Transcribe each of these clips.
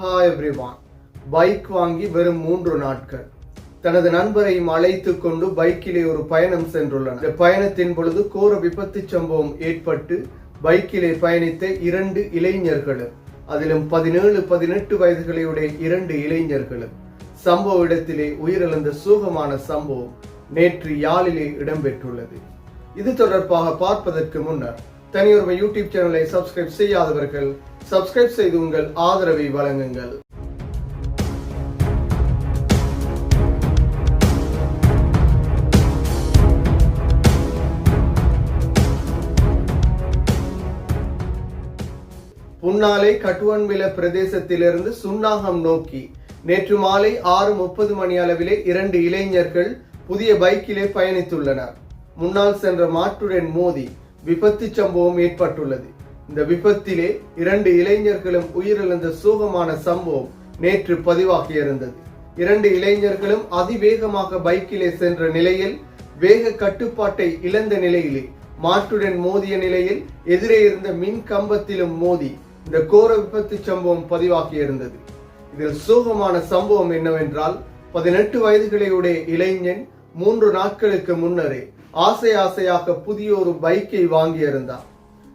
Hi everyone bike வாங்கி வெறும் மூன்று நாட்கள். தனது நண்பரையும் அழைத்து கொண்டு பைக்கிலே ஒரு பயணம் சென்றுள்ளனர். இந்த பயணத்தின் பொழுது கோர விபத்து சம்பவம் ஏற்பட்டு பைக்கிலே பயணித்த இரண்டு இளைஞர்களும் அதிலும் பதினேழு பதினெட்டு வயதுகளையுடைய இரண்டு இளைஞர்களும் சம்பவ இடத்திலே உயிரிழந்த சோகமான சம்பவம் நேற்று யாழிலே இடம்பெற்றுள்ளது. இது தொடர்பாக பார்ப்பதற்கு முன்னர் தனியொருமை யூடியூப் சேனலை சப்ஸ்கிரைப் செய்யாதவர்கள் சப்ஸ்கிரைப் செய்து உங்கள் ஆதரவை வழங்குங்கள். புன்னாலை கட்டுவன்வில பிரதேசத்திலிருந்து சுன்னாகம் நோக்கி. நேற்று மாலை ஆறு முப்பது மணி அளவிலே இரண்டு இளைஞர்கள் புதிய பைக்கிலே பயணித்துள்ளனர். முன்னால் சென்ற மாட்டுடன் மோதி விபத்து சம்பவம் ஏற்பட்டுள்ளது. இந்த விபத்திலே இரண்டு இளைஞர்களும் உயிரிழந்த சோகமான சம்பவம் நேற்று பதிவாகியிருந்தது. இரண்டு இளைஞர்களும் அதிவேகமாக பைக்கிலே சென்ற நிலையில் வேக கட்டுப்பாட்டை இழந்த நிலையிலே மாட்டுடன் மோதிய நிலையில் எதிரே இருந்த மின் கம்பத்திலும் மோதி இந்த கோர விபத்து சம்பவம் பதிவாகியிருந்தது. இதில் சோகமான சம்பவம் என்னவென்றால் பதினெட்டு வயதுகளையுடைய இளைஞன் மூன்று நாட்களுக்கு முன்னரே ஆசை ஆசையாக புதிய ஒரு பைக்கை வாங்கியிருந்தார்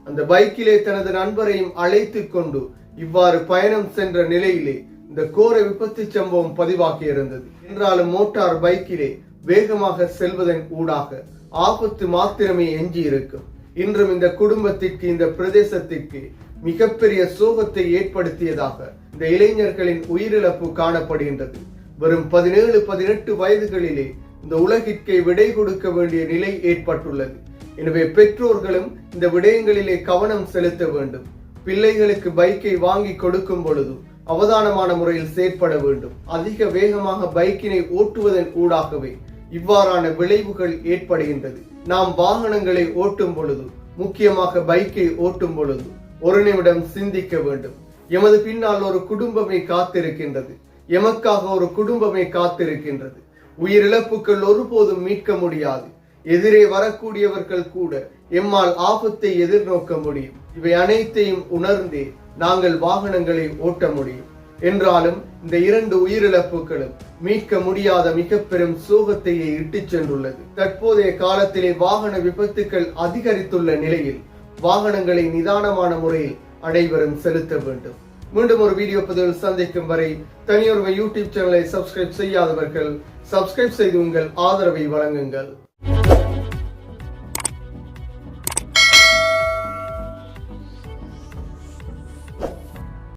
அந்த பைக்கிலே தனது நண்பரையும் அழைத்து கொண்டு இவ்வாறு பயணம் சென்ற நிலையிலே இந்த கோர விபத்து சம்பவம் பதிவாகியிருந்தது என்றாலும் மோட்டார் பைக்கிலே வேகமாக செல்வதன் ஊடாக ஆபத்து மாத்திரமே எஞ்சி இருக்கும் இன்றும் இந்த குடும்பத்திற்கு இந்த பிரதேசத்திற்கு மிகப்பெரிய சோகத்தை ஏற்படுத்தியதாக இந்த இளைஞர்களின் உயிரிழப்பு காணப்படுகின்றது. வெறும் பதினேழு பதினெட்டு வயதுகளிலே இந்த உலகிற்கே விடை கொடுக்க வேண்டிய நிலை ஏற்பட்டுள்ளது. எனவே பெற்றோர்களும் இந்த விடயங்களிலே கவனம் செலுத்த வேண்டும். பிள்ளைகளுக்கு பைக்கை வாங்கி கொடுக்கும் பொழுது அவதானமான முறையில் செயற்பட வேண்டும். அதிக வேகமாக பைக்கினை ஓட்டுவதன் ஊடாகவே இவ்வாறான விளைவுகள் ஏற்படுகின்றது. நாம் வாகனங்களை ஓட்டும் பொழுது முக்கியமாக பைக்கை ஓட்டும் பொழுது ஒரு நிமிடம் சிந்திக்க வேண்டும். எமது பின்னால் ஒரு குடும்பமே காத்திருக்கின்றது. எமக்காக ஒரு குடும்பமே காத்திருக்கின்றது. உயிரிழப்புகள் ஒருபோதும் மீட்க முடியாது. எதிரே வரக்கூடியவர்கள் கூட எம்மால் ஆபத்தை எதிர்நோக்க முடியும். இவை அனைத்தையும் உணர்ந்தே நாங்கள் வாகனங்களை ஓட்ட முடியும். என்றாலும் இந்த இரண்டு உயிரிழப்புகளும் மீட்க முடியாத மிக பெரும் சோகத்தையே இட்டுச் சென்றுள்ளது. தற்போதைய காலத்திலே வாகன விபத்துக்கள் அதிகரித்துள்ள நிலையில் வாகனங்களை நிதானமான முறையில் அனைவரும் செலுத்த வேண்டும். மீண்டும் ஒரு வீடியோ பதிவில் சந்திக்கும் வரை தனியொருமை யூடியூப் சேனலை சப்ஸ்கிரைப் செய்யாதவர்கள் சப்ஸ்கிரைப் செய்து உங்கள் ஆதரவை வழங்குங்கள்.